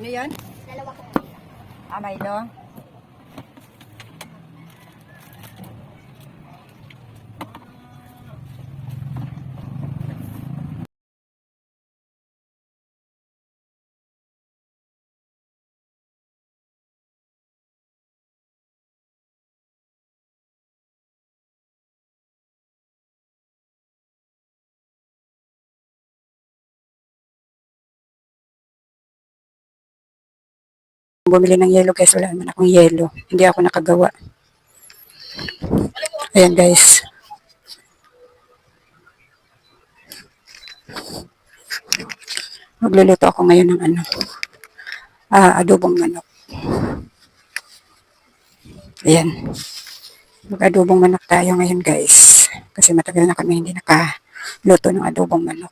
Ano yan? Dalawa po. Ah, Milo? bumili ng yelo guys. Wala naman akong yelo. Hindi ako nakagawa. Ayan guys. Magluluto ako ngayon ng ano. Ah, adobong manok. Ayan. Mag-adobong manok tayo ngayon guys. Kasi matagal na kami hindi nakaluto ng adobong manok.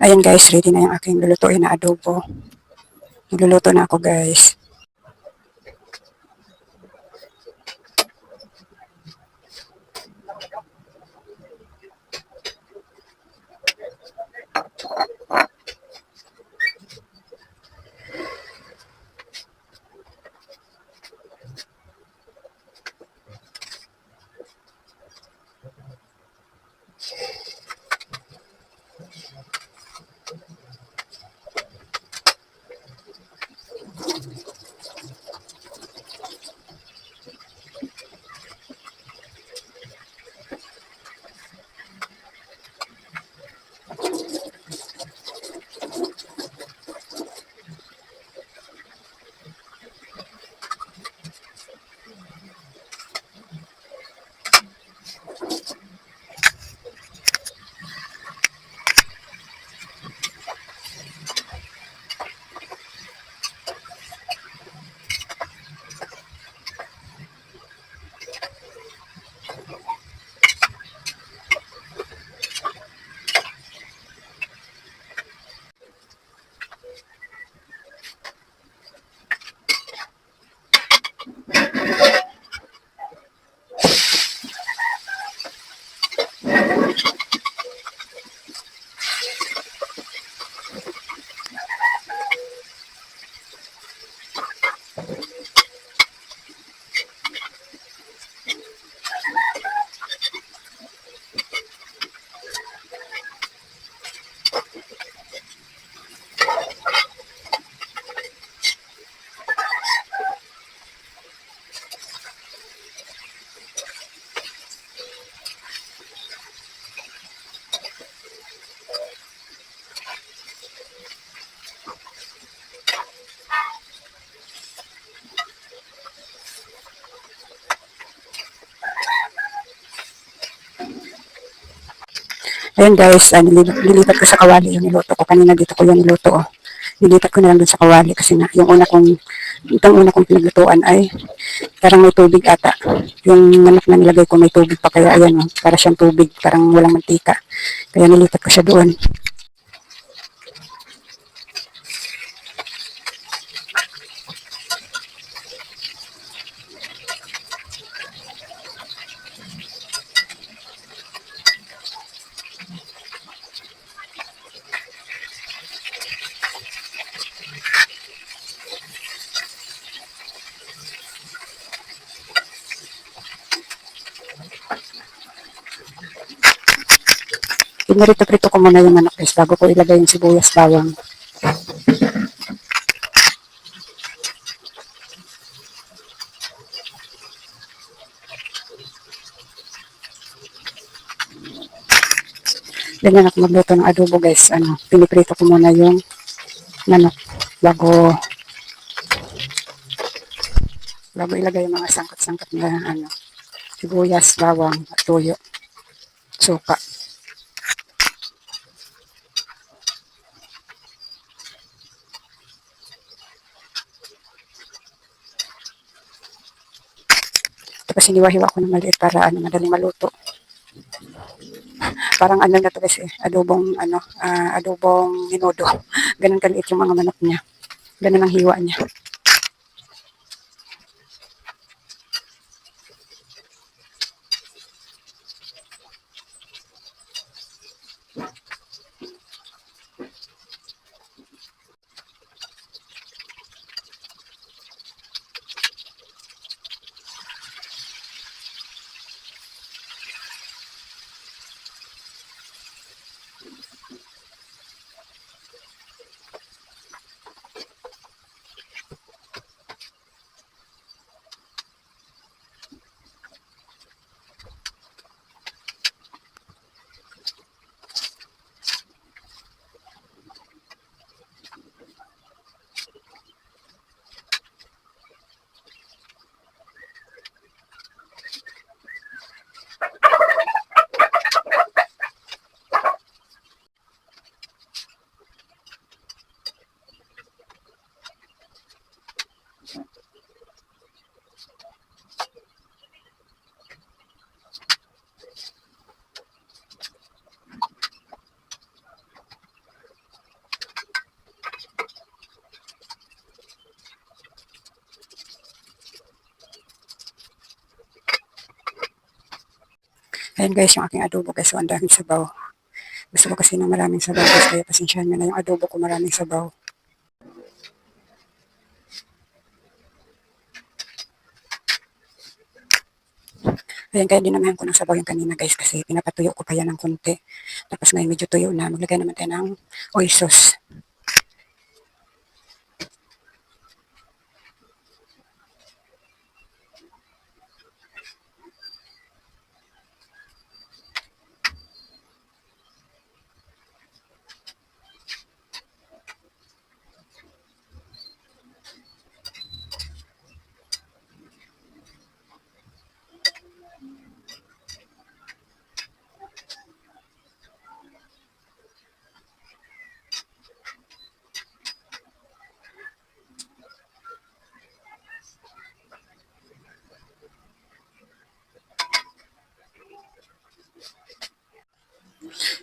Ayan guys, ready na yung aking lulutuin na adobo. Magluluto na ako guys. Ayan guys, uh, nilipat, ko sa kawali yung niluto ko. Kanina dito ko yung niluto. Oh. Nilipat ko na lang dun sa kawali kasi na, yung una kong, itong una kong pinaglutuan ay parang may tubig ata. Yung manok na nilagay ko may tubig pa kaya ayan oh, para siyang tubig, parang walang mantika. Kaya nilipat ko siya doon. Pinarito-prito ko muna yung manok guys bago ko ilagay yung sibuyas bawang. Ganyan ako magluto ng adobo guys. Ano, piniprito ko muna yung manok bago bago ilagay yung mga sangkat-sangkat na ano, sibuyas, bawang, at tuyo, suka. Tapos hiniwa-hiwa ko ng maliit para ano, madaling maluto. Parang ano na to kasi, adobong, ano, ah, adobong minudo. Ganun kaliit yung mga manok niya. Ganun ang hiwa niya. Ayan guys, yung aking adobo guys. So, ang daming sabaw. Gusto ko kasi ng maraming sabaw guys. Kaya pasensyahan nyo na yung adobo ko maraming sabaw. Ayan, kaya dinamayan ko ng sabaw yung kanina guys kasi pinapatuyo ko pa yan ng konti. Tapos ngayon medyo tuyo na. Maglagay naman tayo ng oil sauce.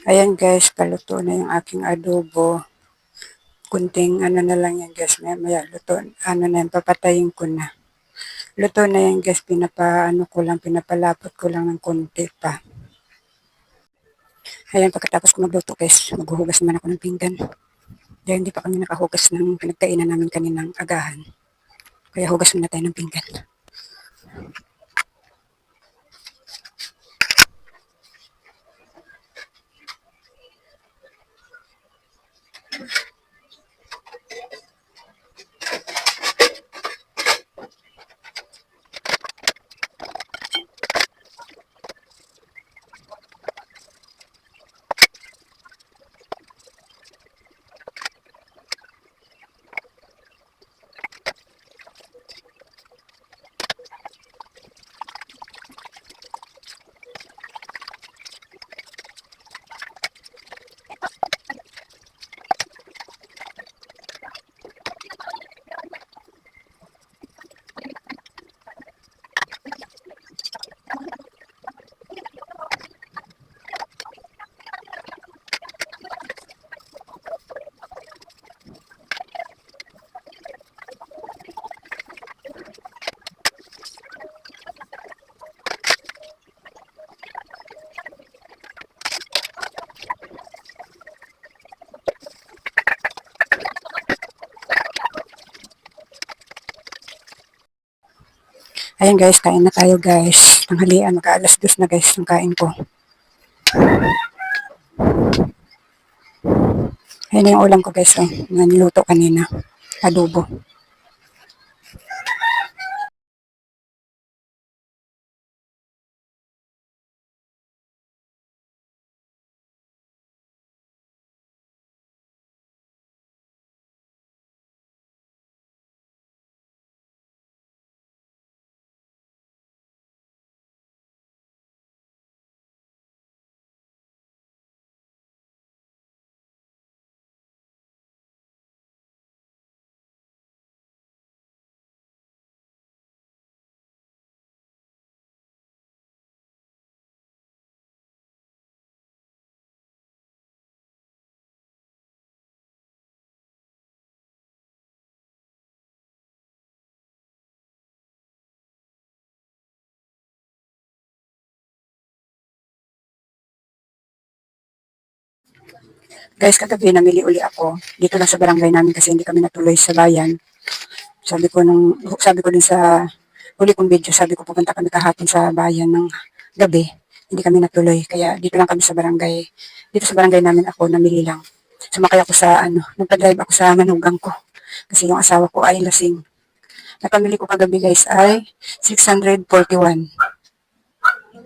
Ayan guys, paluto na yung aking adobo. Kunting ano na lang yan guys, maya, maya luto, ano na yan, papatayin ko na. Luto na yan guys, pinapa, ano ko lang, pinapalapot ko lang ng konti pa. Ayan, pagkatapos ko magluto guys, maghuhugas naman ako ng pinggan. Dahil hindi pa kami nakahugas ng pinagkainan namin kaninang agahan. Kaya hugas muna tayo ng pinggan. Ayan guys, kain na tayo guys. Tanghalian, mag-aalas dos na guys yung kain ko. Ayan yung ulam ko guys, oh, na niluto kanina. Adobo. Guys, kagabi namili uli ako. Dito lang sa barangay namin kasi hindi kami natuloy sa bayan. Sabi ko nung sabi ko din sa huli kong video, sabi ko pupunta kami kahapon sa bayan ng gabi. Hindi kami natuloy. Kaya dito lang kami sa barangay. Dito sa barangay namin ako namili lang. Sumakay ako sa ano, nagpa-drive ako sa manugang ko. Kasi yung asawa ko ay lasing. Napamili ko kagabi guys ay 641.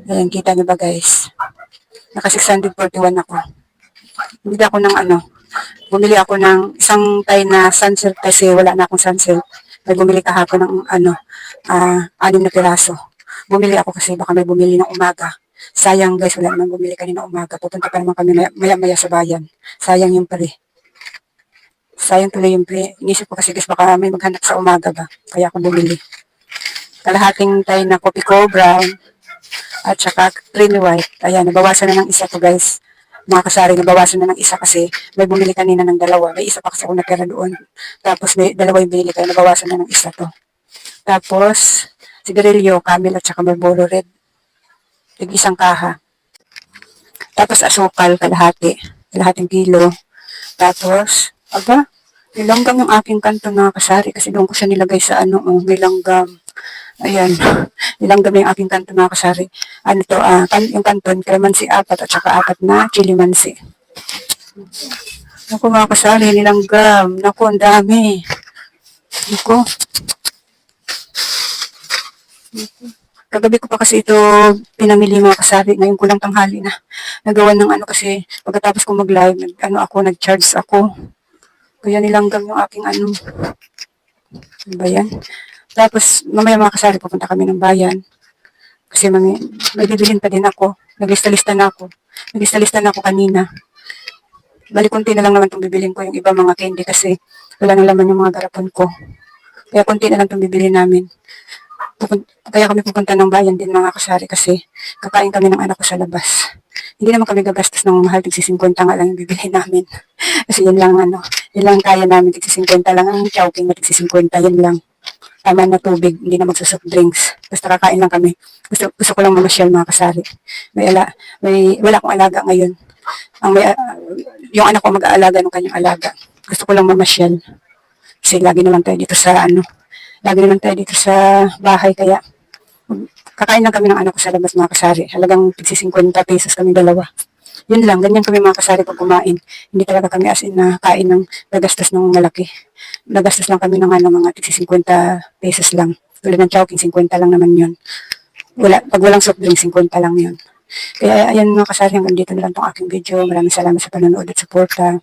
Ayan, kita niyo ba guys? Naka 641 ako bumili ako ng ano, bumili ako ng isang tay na sunsilk kasi wala na akong sunsilk. May bumili kahapon ng ano, ah, anim na piraso. Bumili ako kasi baka may bumili ng umaga. Sayang guys, wala namang bumili kanina umaga. Pupunta pa naman kami maya, maya sa bayan. Sayang yung pre. Sayang tuloy yung pre. Inisip ko kasi guys baka may maghanap sa umaga ba. Kaya ako bumili. Kalahating tayo na kopi ko, brown, at saka creamy white. Ayan, nabawasan na ng isa to guys mga kasari, nabawasan na ng isa kasi may bumili kanina ng dalawa. May isa pa kasi ako natira doon. Tapos may dalawa yung binili kaya nabawasan na ng isa to. Tapos, sigarilyo, camel at saka Marlboro Red. Tig isang kaha. Tapos asukal, kalahati. Kalahating kilo. Tapos, aba, nilanggam yung aking kanto na kasari kasi doon ko siya nilagay sa ano, oh, nilanggam. Ayan, nilanggam yung aking kanto na kasari. Ano to, ah, kan, yung kanton, kalamansi apat at saka apat na chili mansi. Naku mga kasari, nilanggam. Naku, ang dami. Naku. Kagabi ko pa kasi ito pinamili mga kasari. Ngayon ko lang tanghali na. Nagawa ng ano kasi pagkatapos ko mag-live, nag, ano ako, nag-charge ako. Kaya nilanggam yung aking ano. Ano ba yan? Tapos mamaya mga kasari, pupunta kami ng bayan. Kasi may, may bibilhin pa din ako. Naglista-lista na ako. Naglista-lista na ako kanina. Bali, konti na lang naman itong bibilhin ko yung iba mga candy kasi wala nang laman yung mga garapon ko. Kaya konti na lang itong bibilhin namin. Pupun- kaya kami pupunta ng bayan din mga kasari kasi kakain kami ng anak ko sa labas. Hindi naman kami gagastos ng mahal, tigsi 50 nga lang yung bibili namin. kasi yun lang ano, yun lang kaya namin, tigsi 50 lang ang chowking na tigsi 50, yun lang. Tama na tubig, hindi na magsusoft drinks. Basta kakain lang kami. Gusto, gusto ko lang mamasyal mga kasari. May, ala, may, wala akong alaga ngayon. Ang may, ah, yung anak ko mag-aalaga ng kanyang alaga. Gusto ko lang mamasyal. Kasi lagi naman tayo dito sa ano, lagi naman tayo dito sa bahay kaya kakain lang kami ng anak ko sa labas mga kasari. Halagang tigsi 50 pesos kami dalawa. Yun lang, ganyan kami mga kasari pag kumain. Hindi talaga kami as in na kain ng nagastos ng malaki. Nagastos lang kami ng ano, mga tigsi 50 pesos lang. Tulad ng chowking, 50 lang naman yun. Wala, pag walang soft drink, 50 lang yun. Kaya ayan mga kasari, hanggang dito na lang tong aking video. Maraming salamat sa panonood at suporta.